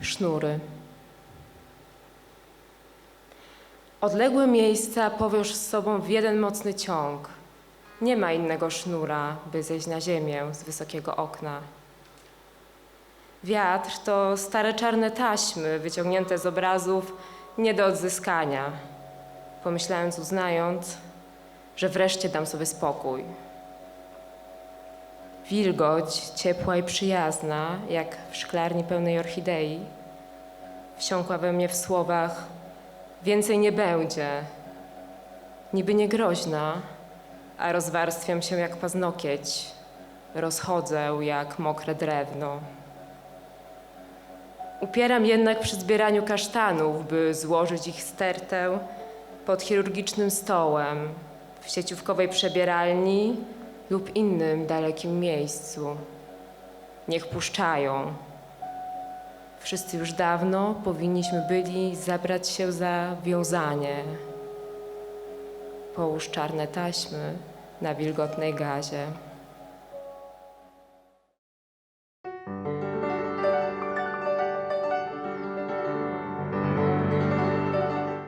sznury. Odległe miejsca powiąż z sobą w jeden mocny ciąg. Nie ma innego sznura, by zejść na ziemię z wysokiego okna. Wiatr to stare czarne taśmy wyciągnięte z obrazów nie do odzyskania. Pomyślając, uznając, że wreszcie dam sobie spokój. Wilgoć, ciepła i przyjazna, jak w szklarni pełnej orchidei, wsiąkła we mnie w słowach więcej nie będzie. Niby nie groźna, a rozwarstwiam się jak paznokieć, rozchodzę jak mokre drewno. Upieram jednak przy zbieraniu kasztanów, by złożyć ich stertę pod chirurgicznym stołem, w sieciówkowej przebieralni lub innym dalekim miejscu. Niech puszczają. Wszyscy już dawno powinniśmy byli zabrać się za wiązanie. Połóż czarne taśmy na wilgotnej gazie.